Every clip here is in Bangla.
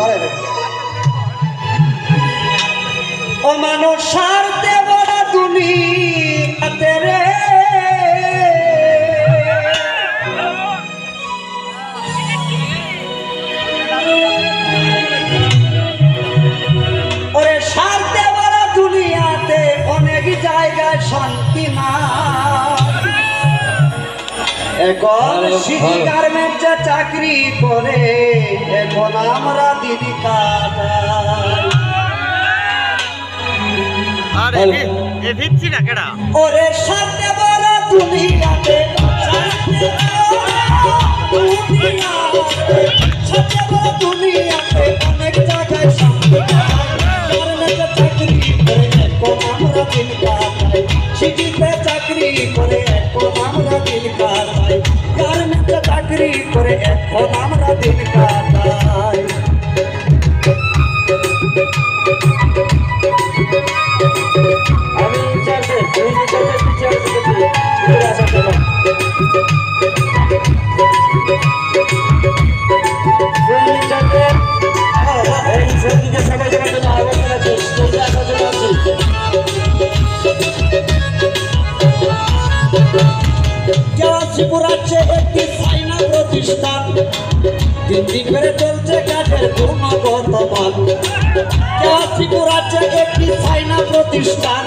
ধরেন এখন সিটি গার্মেন্টসে চাকরি করে। এখন আমরা দিদি কেডা? ওরে সাথে বড় দুনিয়াতে সাথে বড় দুনিয়াতে সাথে অনেক জায়গায় শান্তি করে এখন আমরা দিন কাটাই। দিন ধরে চলছে কাঠের গুণগত বর্তমান আছে একটি ফাইনা প্রতিষ্ঠান।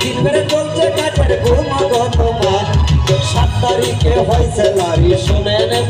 দিন ধরে চলছে কাঠের গুণগত বর্তমান সাত তারিখে হয়েছে লারি শুনে নেব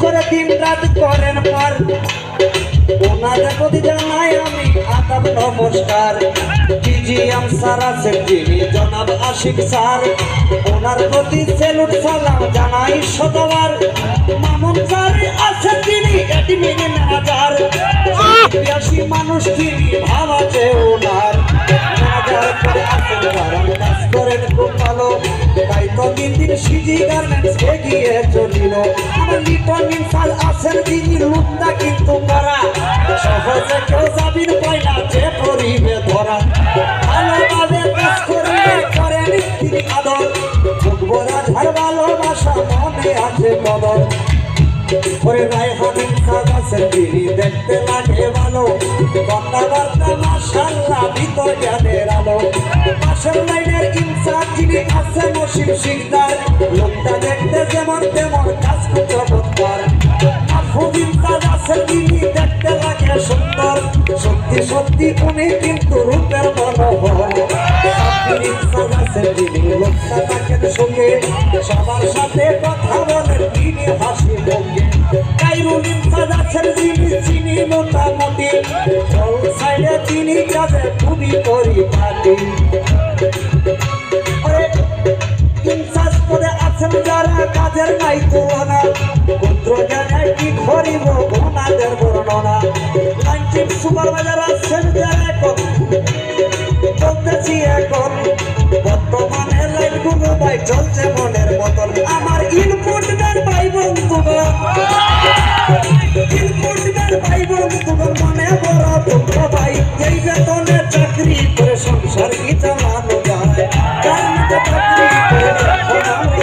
করে দিন রাত করেন পার। ওনাদের প্রতি জানাই আমি আদাব নমস্কার। ডিজিএম স্যার আছেন যিনি জনাব আশিক স্যার। ওনার প্রতি সেলুট সালাম জানাই শতবার মামুন স্যার আছেন যিনি এডমিন ম্যানেজার বিয়াসী মানুষ তিনি দিন গার্মেন্টস এগিয়ে চলিল। আমার লিটন ইনসাল আছেন তিনি লুকটা কিন্তু বিড়ি দেখতে লাগে ভালো। কথাবার্তা মাশাল্লাহ ভিতর জ্ঞানের আলো। পাশের লাইনের ইনসার যিনি আছে মসিম শিকদার, লোকটা দেখতে যেমন তেমন কাজ করতে তিনি দেখতে লাগে সুন্দর। সত্যি সত্যি উনি কিন্তু রূপের মনোহর। সবার সাথে কথা আছেন যিনি চিনি মোটামুটি সাইডে তিনি কাজে খুবই পরিপাটি। ইনসাস পদে আছেন যারা, কাজের নাই তুলনা। পুত্র জ্ঞানে কি করিব ওনাদের বর্ণনা। লাইনটিপ সুপারভাইজার আছেন যারা এখন। বলতেছি এখন, বর্তমানে লাইনগুলো ভাই চলছে বেতনে চাকরি করে সংসার কি চালানো যায় কারণে চাকরি করে সমাজে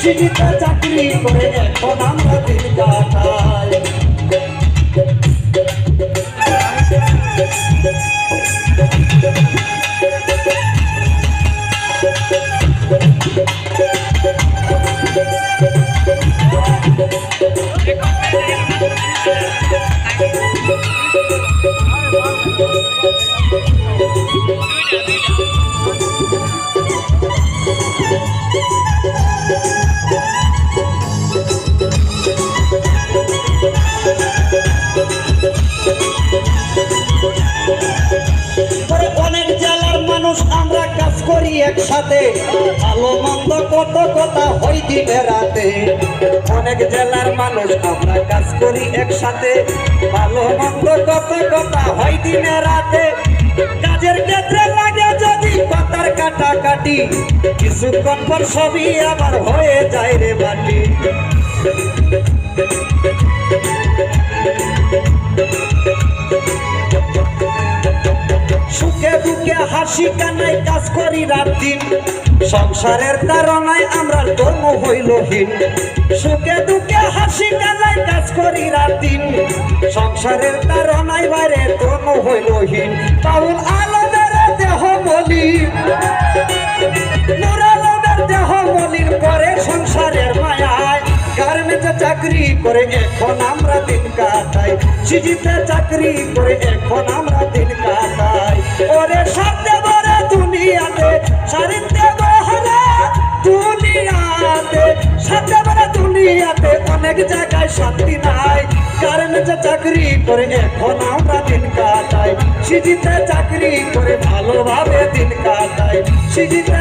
সিটিতে চাকরি করে এখন আমরা দিন কাটাই করে একসাথে, ভালো মন্দ কত কথা হই দিনে রাতে। অনেক জেলার মানুষ আমরা কাজ করি একসাথে, ভালো মন্দ কত কথা হয় দিনে রাতে। কাজের ক্ষেত্রে লাগে যদি পাতার কাটা কাটি কিছুক্ষণ পর সবই আবার হয়ে যায় রে বাটি। সুখে দুঃখে হাসি কাজ করি সংসারের তারনায় আমরা ধর্ম হইলহীন সুখে দুঃখে হাসি কানাই কাজ করি রাত দিন। সংসারের তারনায় বাইরে ধর্ম হইলহীন পাউল আলাদার দেহ বলি দেহ চাকরি করে এখন আমরা দিন কাটাই। সিজিতে চাকরি করে এখন আমরা দিন কাটাই। অনেক জায়গায় শান্তি নাই। গার্মেন্টে চাকরি করে এখন আমরা দিন কাটাই। সিজিতে চাকরি করে ভালোভাবে দিন কাটাই। সিজিতে